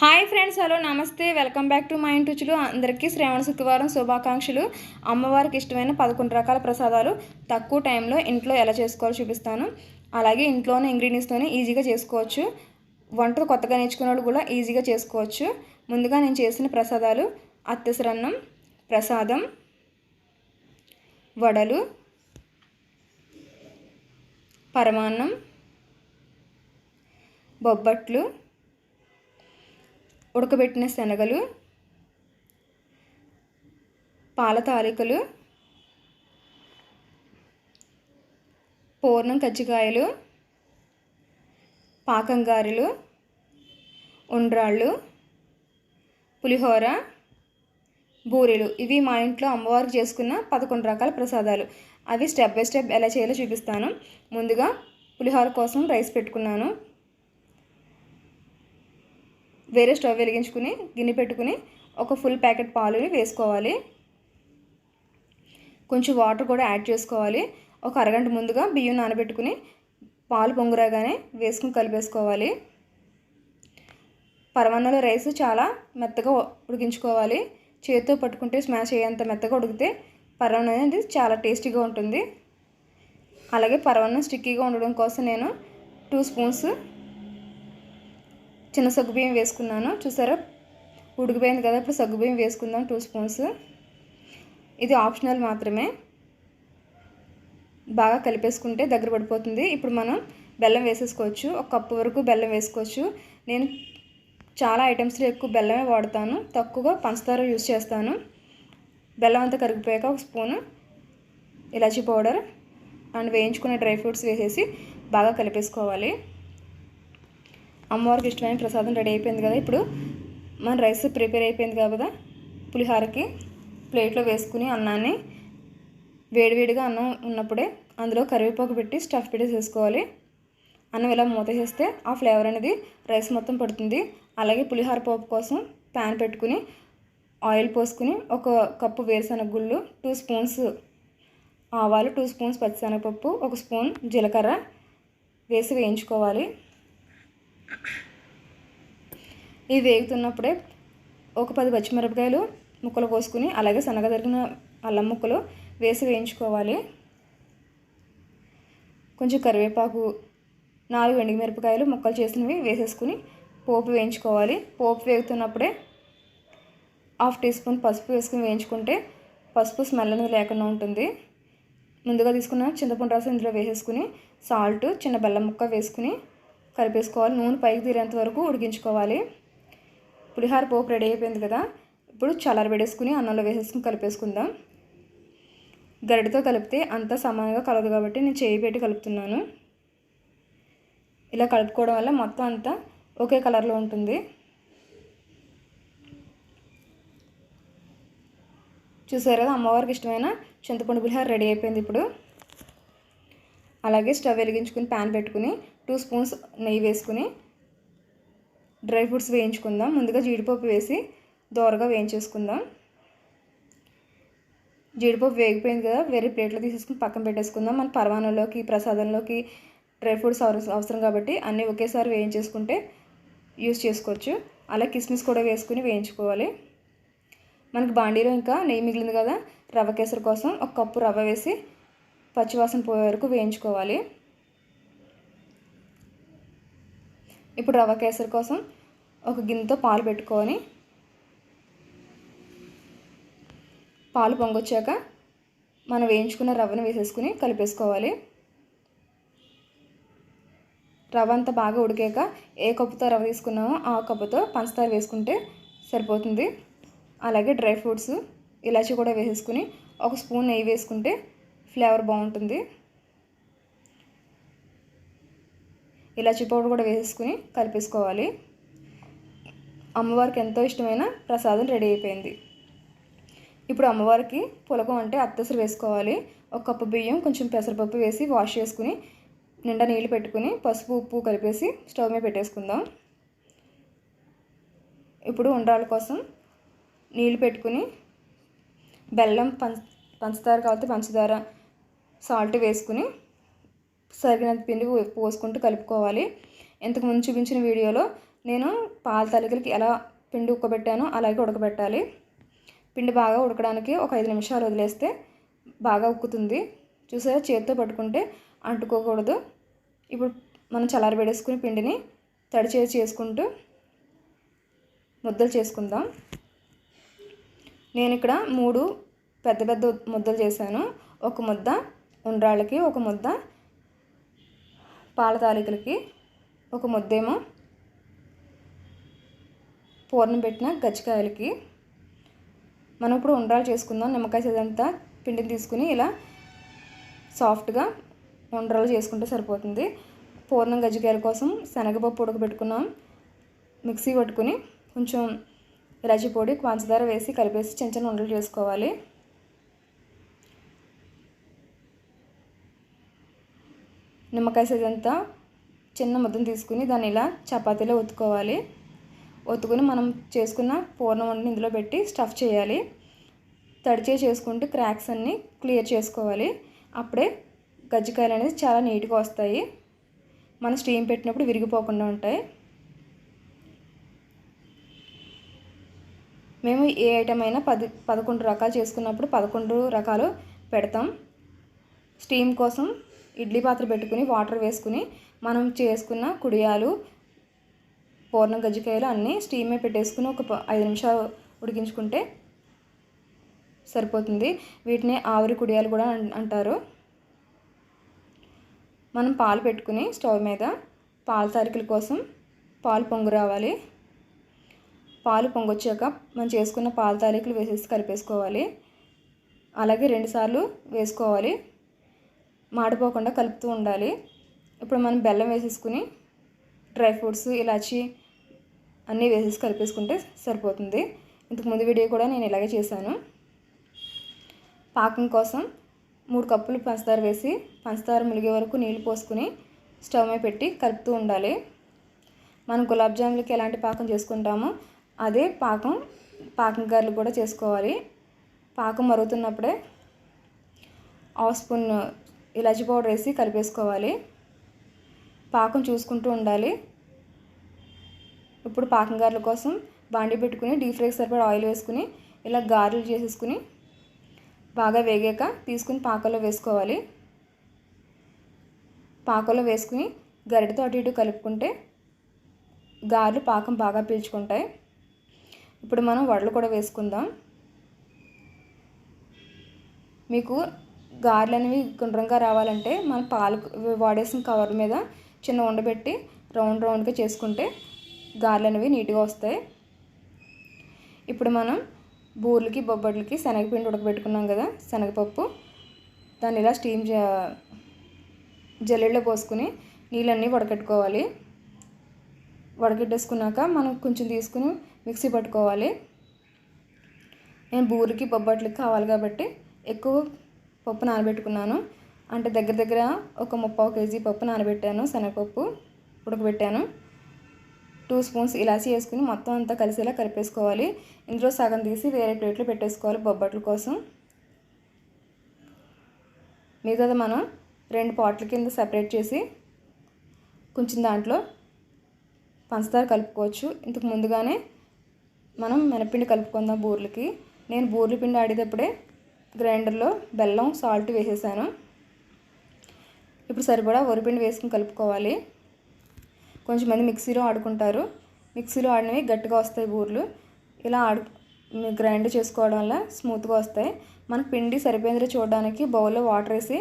Hi friends hello నమస్తే. Welcome back to మా ఇంటుచులు అందరికీ శ్రావణ శుక్రవారం శుభాకాంక్షలు. అమ్మవారికి ఇష్టమైన పదకొండు రకాల ప్రసాదాలు. తక్కువ టైంలో ఇంట్లో ఎలా చేసుకోవాలో చూపిస్తాను. అలాగే ఇంట్లోనే ఇంగ్రీడియంట్స్తోనే ఈజీగా చేసుకోవచ్చు. వంటలు కొత్తగా నేర్చుకునే వాళ్ళు కూడా ఈజీగా చేసుకోవచ్చు. ముందుగా నేను చేసిన ప్రసాదాలు అత్తెసరన్నం ప్రసాదం వడలు పరమాన్నం బొబ్బట్లు ఉడకబెట్టిన శనగలు పాల తాలికలు పూర్ణం కజ్జికాయలు పాకంగారెలు ఉండ్రాళ్ళు పులిహోర బూరెలు. ఇవి మా ఇంట్లో అమ్మవారికి చేసుకున్న పదకొండు రకాల ప్రసాదాలు. అవి స్టెప్ బై స్టెప్ ఎలా చేయాలో చూపిస్తాను. ముందుగా పులిహోర కోసం రైస్ పెట్టుకున్నాను. వేరే స్టవ్ వెలిగించుకుని గిన్నె పెట్టుకుని ఒక ఫుల్ ప్యాకెట్ పాలుని వేసుకోవాలి. కొంచెం వాటర్ కూడా యాడ్ చేసుకోవాలి. ఒక అరగంట ముందుగా బియ్యం నానబెట్టుకుని పాలు పొంగురాగానే వేసుకుని కలిపేసుకోవాలి. పరమాన్నంలో రైస్ చాలా మెత్తగా ఉడికించుకోవాలి. చేతితో పట్టుకుంటే స్మాష్ అయ్యేంత మెత్తగా ఉడికితే పరమాన్నం అనేది చాలా టేస్టీగా ఉంటుంది. అలాగే పరమాన్నం స్టిక్కీగా ఉండడం కోసం నేను టూ స్పూన్స్ చిన్న సగ్గుబియ్యం వేసుకున్నాను. చూసారా? ఉడికిపోయింది కదా ఇప్పుడు సగ్గుబియ్యం వేసుకుందాం. టూ స్పూన్స్ ఇది ఆప్షనల్ మాత్రమే. బాగా కలిపేసుకుంటే దగ్గర పడిపోతుంది. ఇప్పుడు మనం బెల్లం వేసేసుకోవచ్చు. ఒక కప్పు వరకు బెల్లం వేసుకోవచ్చు. నేను చాలా ఐటమ్స్లో ఎక్కువ బెల్లమే వాడతాను. తక్కువగా పంచదార యూస్ చేస్తాను. బెల్లం అంతా కరిగిపోయాక ఒక స్పూను ఇలాచీ పౌడర్ అండ్ వేయించుకునే డ్రై ఫ్రూట్స్ వేసేసి బాగా కలిపేసుకోవాలి. అమ్మవారికి ఇష్టమైన ప్రసాదం రెడీ అయిపోయింది కదా. ఇప్పుడు మన రైస్ ప్రిపేర్ అయిపోయింది కదా పులిహోరకి ప్లేట్లో వేసుకుని అన్నాన్ని వేడివేడిగా అన్నం ఉన్నప్పుడే అందులో కరివేపాకు పెట్టి స్టఫ్ పెట్టేసేసుకోవాలి. అన్నం ఇలా మూత చేస్తే ఆ ఫ్లేవర్ అనేది రైస్ మొత్తం పడుతుంది. అలాగే పులిహోర పోపు కోసం ప్యాన్ పెట్టుకుని ఆయిల్ పోసుకుని ఒక కప్పు వేరుశనగ గుళ్ళు టూ స్పూన్స్ ఆవాలు టూ స్పూన్స్ పచ్చిశనగపప్పు ఒక స్పూన్ జీలకర్ర వేసి వేయించుకోవాలి. ఇవి వేగుతున్నప్పుడే ఒక పది పచ్చిమిరపకాయలు ముక్కలు కోసుకుని అలాగే సన్నగా తరిగిన అల్లం ముక్కలు వేసి వేయించుకోవాలి. కొంచెం కరివేపాకు నాలుగు ఎండుగు మిరపకాయలు ముక్కలు చేసినవి వేసేసుకుని పోపు వేయించుకోవాలి. పోపు వేగుతున్నప్పుడే హాఫ్ టీ స్పూన్ పసుపు వేసుకుని వేయించుకుంటే పసుపు స్మెల్ అనేది లేకుండా ఉంటుంది. ముందుగా తీసుకున్న చింతపండు రసం ఇందులో వేసేసుకుని సాల్ట్ చిన్న బెల్లం ముక్క వేసుకుని కలిపేసుకోవాలి. నూనె పైకి తీరేంత వరకు ఉడికించుకోవాలి. పులిహార పోపు రెడీ అయిపోయింది కదా. ఇప్పుడు చల్లారబెడేసుకుని అన్నంలో వేసేసుకుని కలిపేసుకుందాం. గరిటతో కలిపితే అంతా సమానంగా కలదు కాబట్టి నేను చేయి పెట్టి కలుపుతున్నాను. ఇలా కలుపుకోవడం వల్ల మొత్తం అంతా ఒకే కలర్లో ఉంటుంది. చూసారు కదా అమ్మవారికి ఇష్టమైన చింతపండు పులిహార రెడీ అయిపోయింది ఇప్పుడు. అలాగే స్టవ్ వెలిగించుకుని ప్యాన్ పెట్టుకుని టూ స్పూన్స్ నెయ్యి వేసుకుని డ్రై ఫ్రూట్స్ వేయించుకుందాం. ముందుగా జీడిపప్పు వేసి దోరగా వేయించేసుకుందాం. జీడిపప్పు వేగిపోయింది కదా వేరే ప్లేట్లో తీసేసుకుని పక్కన పెట్టేసుకుందాం. మన పరమాణంలోకి ప్రసాదంలోకి డ్రై ఫ్రూట్స్ అవసరం కాబట్టి అన్నీ ఒకేసారి వేయించేసుకుంటే యూస్ చేసుకోవచ్చు. అలా కిస్మిస్ కూడా వేసుకుని వేయించుకోవాలి. మనకి బాండీలో ఇంకా నెయ్యి మిగిలింది కదా రవ్వ కేసరి కోసం ఒక కప్పు రవ్వ వేసి పచ్చివాసన పోయే వరకు వేయించుకోవాలి. ఇప్పుడు రవ్వ కేసరి కోసం ఒక గిన్నెతో పాలు పెట్టుకొని పాలు పొంగొచ్చాక మనం వేయించుకున్న రవ్వను వేసేసుకుని కలిపేసుకోవాలి. రవ్వ అంతా బాగా ఉడికాక ఏ కప్పుతో రవ్వ తీసుకున్నామో ఆ కప్పుతో పంచదార వేసుకుంటే సరిపోతుంది. అలాగే డ్రై ఫ్రూట్స్ ఇలాచి కూడా వేసేసుకుని ఒక స్పూన్ నెయ్యి వేసుకుంటే ఫ్లేవర్ బాగుంటుంది. ఇలాచి పౌడర్ కూడా వేసేసుకుని కలిపేసుకోవాలి. అమ్మవారికి ఎంతో ఇష్టమైన ప్రసాదం రెడీ అయిపోయింది. ఇప్పుడు అమ్మవారికి పులకం అంటే అత్తసరు వేసుకోవాలి. ఒక కప్పు బియ్యం కొంచెం పెసరపప్పు వేసి వాష్ చేసుకుని నిండా నీళ్ళు పెట్టుకుని పసుపు ఉప్పు కలిపేసి స్టవ్ మీద పెట్టేసుకుందాం. ఇప్పుడు ఉండ్రాల కోసం నీళ్ళు పెట్టుకుని బెల్లం పంచ పంచదార కాబట్టి పంచదార సాల్ట్ వేసుకుని సరిగినంత పిండి పోసుకుంటూ కలుపుకోవాలి. ఇంతకుముందు చూపించిన వీడియోలో నేను పాల తలికలకి ఎలా పిండి ఉక్కబెట్టానో అలాగే ఉడకబెట్టాలి. పిండి బాగా ఉడకడానికి ఒక ఐదు నిమిషాలు వదిలేస్తే బాగా ఉక్కుతుంది. చూసారా? చేతితో పట్టుకుంటే అంటుకోకూడదు. ఇప్పుడు మనం చల్లారబెడేసుకుని పిండిని తడి చేసి చేసుకుంటూ ముద్దలు చేసుకుందాం. నేను ఇక్కడ మూడు పెద్ద పెద్ద ముద్దలు చేశాను. ఒక ముద్ద ఉండ్రాళ్ళకి ఒక ముద్ద పాల తాలికలకి ఒక ముద్దేమో పూర్ణం పెట్టిన గచ్చికాయలకి మనం ఇప్పుడు ఉండ్రాలు చేసుకుందాం. నిమ్మకాయ చేదంతా పిండిని తీసుకుని ఇలా సాఫ్ట్గా ఉండ్రాలు చేసుకుంటే సరిపోతుంది. పూర్ణం గజ్జికాయల కోసం శనగపప్పు ఉడకబెట్టుకున్నాం. మిక్సీ పట్టుకుని కొంచెం ఇలాచి పొడి పంచదార వేసి కలిపేసి చిన్న చిన్న ఉండలు చేసుకోవాలి. నిమ్మకాయ సైజంతా చిన్న ముద్దను తీసుకుని దాన్ని ఇలా చపాతీలో ఒత్తుకోవాలి. ఒత్తుకుని మనం చేసుకున్న పూర్ణం వండిని ఇందులో పెట్టి స్టఫ్ చేయాలి. తడిచే చేసుకుంటే క్రాక్స్ అన్నీ క్లియర్ చేసుకోవాలి. అప్పుడే గజ్జికాయలు అనేది చాలా నీట్గా వస్తాయి. మనం స్టీమ్ పెట్టినప్పుడు విరిగిపోకుండా ఉంటాయి. మేము ఏ ఐటమ్ అయినా పది పదకొండు రకాలు చేసుకున్నప్పుడు పదకొండు రకాలు పెడతాం. స్టీమ్ కోసం ఇడ్లీ పాత్ర పెట్టుకుని వాటర్ వేసుకుని మనం చేసుకున్న కుడియాలు పూర్ణం గజ్జికాయలు అన్నీ స్టీమే పెట్టేసుకుని ఒక ఐదు నిమిషాలు ఉడికించుకుంటే సరిపోతుంది. వీటిని ఆవిరి కుడియాలు కూడా అంటారు. మనం పాలు పెట్టుకుని స్టవ్ మీద పాల తారీఖుల కోసం పాలు పొంగు రావాలి. పాలు పొంగొచ్చాక మనం చేసుకున్న పాల తారీఖులు వేసేసి కలిపేసుకోవాలి. అలాగే రెండుసార్లు వేసుకోవాలి. మాడిపోకుండా కలుపుతూ ఉండాలి. ఇప్పుడు మనం బెల్లం వేసేసుకుని డ్రై ఫ్రూట్స్ ఇలాచి అన్నీ వేసేసి కలిపేసుకుంటే సరిపోతుంది. ఇంతకుముందు వీడియో కూడా నేను ఇలాగే చేశాను. పాకం కోసం మూడు కప్పులు పంచదార వేసి పంచదార ములిగే వరకు నీళ్ళు పోసుకుని స్టవ్ మీద పెట్టి కలుపుతూ ఉండాలి. మనం గులాబ్ జాములకి ఎలాంటి పాకం చేసుకుంటామో అదే పాకం పాకం గారెలు కూడా చేసుకోవాలి. పాకం మరుగుతున్నప్పుడే హాఫ్ స్పూన్ ఇలాచి పౌడర్ వేసి కలిపేసుకోవాలి. పాకం చూసుకుంటూ ఉండాలి. ఇప్పుడు పాకం గారెల కోసం బాండి పెట్టుకుని డీప్ ఫ్రైకి సరిపడా ఆయిల్ వేసుకుని ఇలా గారెలు చేసేసుకుని బాగా వేగాక తీసుకుని పాకంలో వేసుకోవాలి. పాకంలో వేసుకుని గరిటతో అటు ఇటు కలుపుకుంటే గారెలు పాకం బాగా పీల్చుకుంటాయి. ఇప్పుడు మనం వడలు కూడా వేసుకుందాం. మీకు గారెలు అనేవి గుండ్రంగా రావాలంటే మనం పాలు వాడేసిన కవర్ మీద చిన్న ఉండబెట్టి రౌండ్ రౌండ్గా చేసుకుంటే గారెలు అనేవి నీట్గా వస్తాయి. ఇప్పుడు మనం బూర్లకి బొబ్బట్లకి శనగపిండి ఉడకబెట్టుకున్నాం కదా శనగపప్పు. దాన్ని ఇలా స్టీమ్ జల్లెడలో పోసుకుని నీళ్ళన్నీ వడకట్టుకోవాలి. వడకెట్టేసుకున్నాక మనం కొంచెం తీసుకుని మిక్సీ పట్టుకోవాలి. నేను బూరికి బొబ్బట్లకి కావాలి కాబట్టి ఎక్కువ పప్పు నానబెట్టుకున్నాను. అంటే దగ్గర దగ్గర ఒక ముప్పావు కేజీ పప్పు నానబెట్టాను శనగపప్పు ఉడకబెట్టాను. టూ స్పూన్స్ ఇలాచి వేసుకుని మొత్తం అంతా కలిసేలా కలిపేసుకోవాలి. ఇందులో సగం తీసి వేరే ప్లేట్లో పెట్టేసుకోవాలి బొబ్బట్ల కోసం. మిగతాది మనం రెండు పాట్ల కింద సపరేట్ చేసి కొంచెం దాంట్లో పంచదార కలుపుకోవచ్చు. ఇంతకు ముందుగానే మనం మినపిండి కలుపుకుందాం బూర్లకి. నేను బూర్ల పిండి ఆడేటప్పుడే గ్రైండర్లో బెల్లం సాల్ట్ వేసేసాను. ఇప్పుడు సరిపడా వరిపిండి వేసుకుని కలుపుకోవాలి. కొంచెం మంది మిక్సీలో ఆడుకుంటారు. మిక్సీలో ఆడినవి గట్టిగా వస్తాయి బూర్లు. ఇలా ఆడు గ్రైండ్ చేసుకోవడం వల్ల స్మూత్గా వస్తాయి. మన పిండి సరిపోయిందో చూడడానికి బౌల్లో వాటర్ వేసి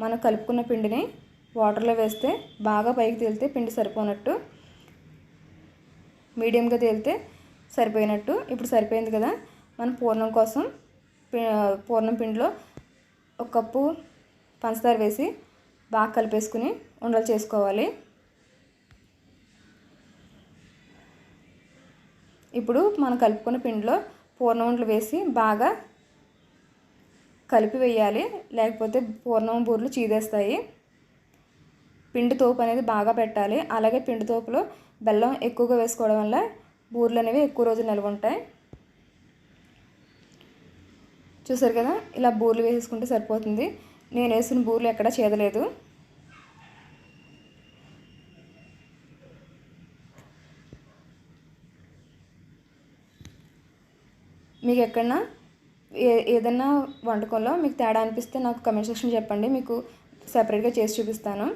మనం కలుపుకున్న పిండిని వాటర్లో వేస్తే బాగా పైకి తేలితే పిండి సరిపోనట్టు. మీడియంగా తేలితే సరిపోయినట్టు. ఇప్పుడు సరిపోయింది కదా. మన పూర్ణం కోసం పూర్ణం పిండిలో ఒక కప్పు పంచదార వేసి బాగా కలిపేసుకుని ఉండలు చేసుకోవాలి. ఇప్పుడు మనం కలుపుకున్న పిండిలో పూర్ణం ఉండలు వేసి బాగా కలిపి వేయాలి. లేకపోతే పూర్ణం బూర్లు చీదేస్తాయి. పిండి తోపు అనేది బాగా పెట్టాలి. అలాగే పిండి తోపులో బెల్లం ఎక్కువగా వేసుకోవడం వల్ల బూర్లు అనేవి ఎక్కువ రోజులు నిల్వ ఉంటాయి. చూసారు కదా? ఇలా బూర్లు వేసేసుకుంటే సరిపోతుంది. నేను వేసిన బూర్లు ఎక్కడా చేయలేదు మీకు ఎక్కడన్నా ఏ ఏదన్నా వంటకంలో మీకు తేడా అనిపిస్తే నాకు కమెంట్ సెక్షన్ చెప్పండి. మీకు సపరేట్గా చేసి చూపిస్తాను.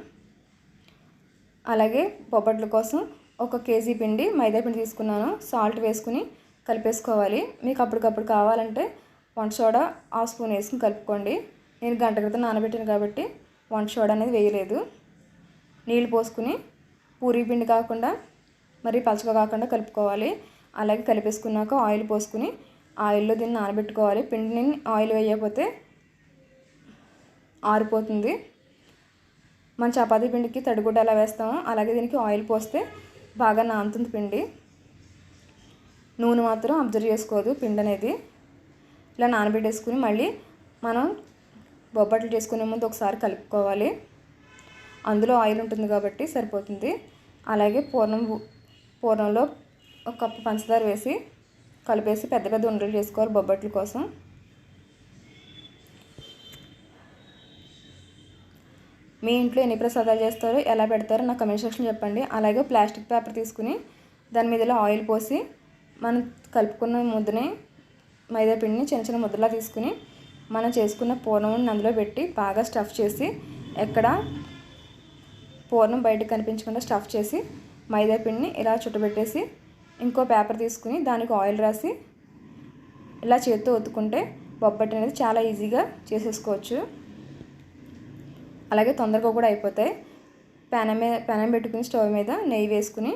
అలాగే బొబ్బట్ల కోసం ఒక కేజీ పిండి మైదా పిండి తీసుకున్నాను. సాల్ట్ వేసుకుని కలిపేసుకోవాలి. మీకు అప్పటికప్పుడు కావాలంటే వంట సోడా హాఫ్ స్పూన్ వేసుకుని కలుపుకోండి. నేను గంట క్రితం నానబెట్టాను కాబట్టి వంట సోడా అనేది వేయలేదు. నీళ్ళు పోసుకుని పూరీ పిండి కాకుండా మరి పలచగా కాకుండా కలుపుకోవాలి. అలాగే కలిపేసుకున్నాక ఆయిల్ పోసుకుని ఆయిల్లో దీన్ని నానబెట్టుకోవాలి. పిండిని ఆయిల్ వేయకపోతే ఆరిపోతుంది. మన చపాతీ పిండికి తడిగుడ్డ ఎలా వేస్తామో అలాగే దీనికి ఆయిల్ పోస్తే బాగా నానుతుంది పిండి. నూనె మాత్రం అబ్జర్వ్ చేసుకోదు పిండి అనేది. ఇలా నానబెట్టేసుకుని మళ్ళీ మనం బొబ్బట్లు చేసుకునే ముందు ఒకసారి కలుపుకోవాలి. అందులో ఆయిల్ ఉంటుంది కాబట్టి సరిపోతుంది. అలాగే పూర్ణం పూర్ణంలో ఒక కప్పు పంచదార వేసి కలిపేసి పెద్ద పెద్ద ఉండలు చేసుకోవాలి బొబ్బట్ల కోసం. మీ ఇంట్లో ఎన్ని ప్రసాదాలు చేస్తారో ఎలా పెడతారో నాకు కమెంట్ సెక్షన్ చెప్పండి. అలాగే ప్లాస్టిక్ పేపర్ తీసుకుని దాని మీదలో ఆయిల్ పోసి మనం కలుపుకున్న ముద్దని మైదా పిండిని చిన్న చిన్న ముద్దలా తీసుకుని మనం చేసుకున్న పూర్ణముని అందులో పెట్టి బాగా స్టఫ్ చేసి ఎక్కడ పూర్ణం బయటకు కనిపించకుండా స్టఫ్ చేసి మైదా పిండిని ఇలా చుట్టబెట్టేసి ఇంకో పేపర్ తీసుకుని దానికి ఆయిల్ రాసి ఇలా చేత్తో ఒత్తుకుంటే బొబ్బట్టి అనేది చాలా ఈజీగా చేసేసుకోవచ్చు. అలాగే తొందరగా కూడా అయిపోతాయి. పెనం మీద పెనం పెట్టుకుని స్టవ్ మీద నెయ్యి వేసుకుని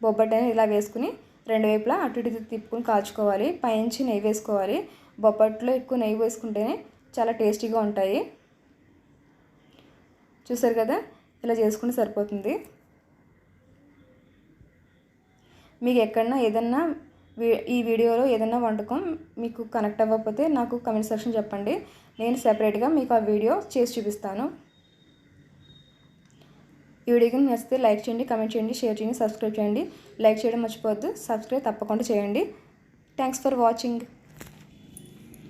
బొబ్బట్టి అనేది ఇలా వేసుకుని రెండు వైపులా అటు ఇటు తిప్పుకొని కాల్చుకోవాలి. పైనుంచి నెయ్యి వేసుకోవాలి. బొప్పట్లో ఎక్కువ నెయ్యి వేసుకుంటేనే చాలా టేస్టీగా ఉంటాయి. చూసారు కదా? ఇలా చేసుకుంటే సరిపోతుంది. మీకు ఎక్కడన్నా ఏదన్నా ఈ వీడియోలో ఏదైనా వంటకం మీకు కనెక్ట్ అవ్వకపోతే నాకు కమెంట్ సెక్షన్ చెప్పండి. నేను సెపరేట్గా మీకు ఆ వీడియో చేసి చూపిస్తాను. ఈ వీడియోకి నచ్చితే లైక్ చేయండి కమెంట్ చేయండి షేర్ చేయండి సబ్స్క్రైబ్ చేయండి. లైక్ చేయడం మర్చిపోవద్దు. సబ్స్క్రైబ్ తప్పకుండా చేయండి. Thanks for watching